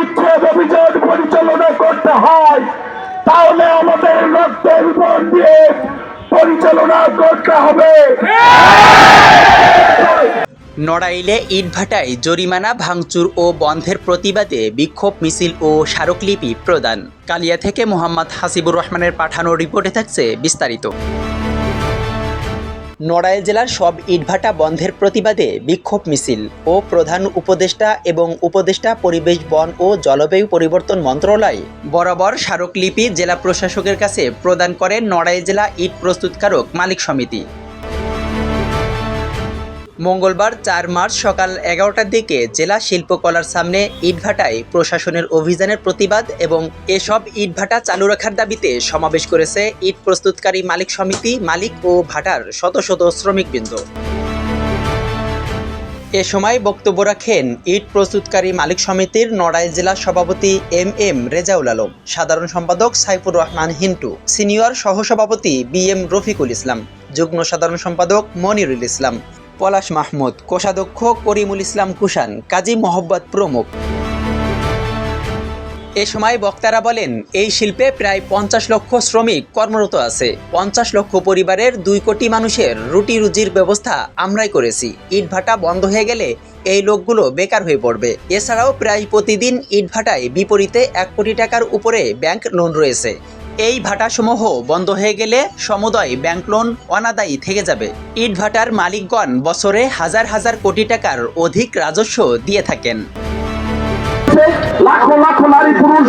উচ্ছেদ অভিযান পরিচালনা করতে হয়, তাহলে আমাদের রক্তের বন দিয়ে পরিচালনা করতে হবে। নড়াইলে ইটভাটায় জরিমানা, ভাঙচুর ও বন্ধের প্রতিবাদে বিক্ষোভ, মিছিল ও স্মারকলিপি প্রদান। কালিয়া থেকে মোহাম্মদ হাসিবুর রহমানের পাঠানো রিপোর্টে থাকছে বিস্তারিত। নড়াইল জেলার সব ইটভাটা বন্ধের প্রতিবাদে বিক্ষোভ মিছিল ও প্রধান উপদেষ্টা এবং উপদেষ্টা পরিবেশ, বন ও জলবায়ু পরিবর্তন মন্ত্রণালয় বরাবর স্মারকলিপি জেলা প্রশাসকের কাছে প্রদান করে নড়াইল জেলা ইট প্রস্তুতকারক মালিক সমিতি। মঙ্গলবার চার মার্চ সকাল এগারোটার দিকে জেলা শিল্পকলার সামনে ইটভাটায় প্রশাসনের অভিযানের প্রতিবাদ এবং এসব ইটভাটা চালু রাখার দাবিতে সমাবেশ করেছে ইট প্রস্তুতকারী মালিক সমিতি মালিক ও ভাটার শত শত শ্রমিকবৃন্দ। এ সময় বক্তব্য রাখেন ইট প্রস্তুতকারী মালিক সমিতির নড়াইল জেলা সভাপতি এম এম রেজাউল আলম, সাধারণ সম্পাদক সাইফুর রহমান হিন্টু, সিনিয়র সহসভাপতি বি এম রফিকুল ইসলাম, যুগ্ম সাধারণ সম্পাদক মনিরুল ইসলাম পলাশ মাহমুদ, কোষাধ্যক্ষ করিমুল ইসলাম কুষাণ, কাজী মোহাম্মদ প্রমুখ। এ সময় বক্তারা বলেন, এই শিল্পে প্রায় পঞ্চাশ লক্ষ শ্রমিক কর্মরত আছে। পঞ্চাশ লক্ষ পরিবারের দুই কোটি মানুষের রুটি রুজির ব্যবস্থা আমরাই করেছি। ইটভাটা বন্ধ হয়ে গেলে এই লোকগুলো বেকার হয়ে পড়বে। এছাড়াও প্রায় প্রতিদিন ইটভাটায় বিপরীতে এক কোটি টাকার উপরে ব্যাংক লোন রয়েছে। এই ভাটাসমূহ বন্ধ হয়ে গেলে সমুদয় ব্যাংক লোন অনাদায়ী থেকে যাবে। ইট ভাটার মালিকগণ বছরে হাজার হাজার কোটি টাকার অধিক রাজস্ব দিয়ে থাকেন। লাখো লাখো নারী পুরুষ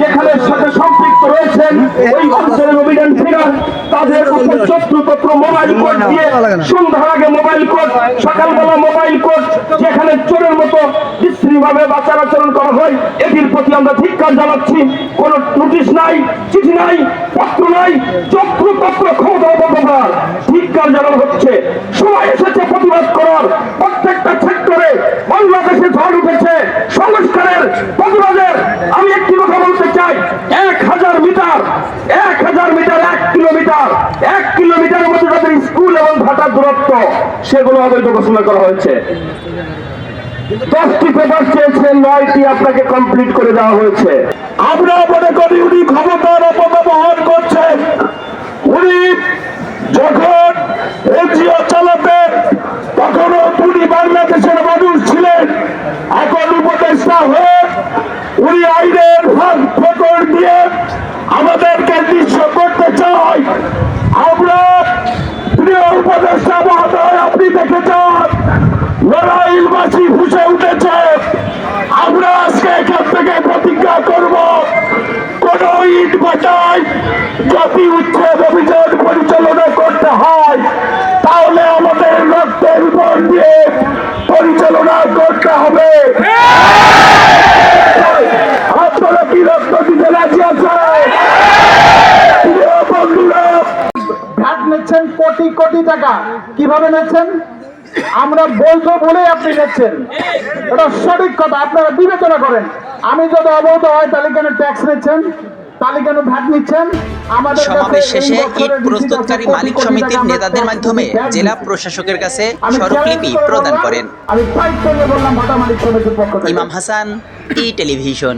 যেখানে সাথে সম্পৃক্ত রয়েছেন ওই অঞ্চলের অভিযান ফিরার তাদের উপর মোবাইল কোড দিয়ে সন্ধ্যার আগে মোবাইল কোড সকালবেলা মোবাইল কোড যেখানে চোরের মতো বিশ্রী ভাবে আচরণ করা হয় এটির প্রতি আমরা ধিক্কার জানাচ্ছি। কোন নোটিশ নাই চিঠি নাই পত্র নাই চক্রতত্র ক্ষমতা অপব্যবহার ধিক্কার জানানো হচ্ছে। সময় এসেছে প্রতিবাদ করার। প্রত্যেকটা সেক্টরে বাংলাদেশে ঝড় উঠেছে সংস্কারের প্রতিবাদের আমি একটি কথা বলতে চাই এক হাজার মিটার এক হাজার মিটার এক কিলোমিটার, এক কিলোমিটারের মধ্যে তাদের স্কুল এবং ভাটার দূরত্ব, সেগুলো অবৈধ ঘোষণা করা হয়েছে। দশটি পেপার চেয়েছেন নয়টি আপনাকে কমপ্লিট করে দেওয়া হয়েছে। আমরা মনে করি উনি ক্ষমতার অপব্যবহার করছেন। উনি যখন এনজিও চালাতেন, তখনও উনি বাংলাদেশের মানুষ ছিলেন। এখন উপদেষ্টা হয়ে উনি আইনের ভাগ ফকর দিয়ে আমাদেরকে নিঃস্ব আমরা প্রিয় উপদেষ্টা মহোদয়, আপনি দেখে যান লড়াইলবাসী ফুসে উঠেছে। আমরা আজকে এখান থেকে প্রতিজ্ঞা করব, কোন ইট বাটায় জাতি উচ্ছেদ অভিযান পরিচালনা করতে হয়, তাহলে আমাদের রক্তের উপর দিয়ে পরিচালনা করতে হবে আপনারা কি রক্ত দিতে রাজি আছে প্রিয় বন্ধুরা ভ্যাট নিচ্ছেন কোটি কোটি টাকা। কীভাবে নিচ্ছেন? আমরা বৈধ বলে আপনি নিচ্ছেন। এটা সঠিক কথা আপনারা বিবেচনা করেন। আমি যদি অবৈধ হয় তাহলে কেন ট্যাক্স নিচ্ছেন? সমাবেশ শেষে ইট প্রস্তুতকারী মালিক সমিতির নেতাদের মাধ্যমে জেলা প্রশাসকের কাছে প্রদান করেন। ইমাম হাসান ই টেলিভিশন।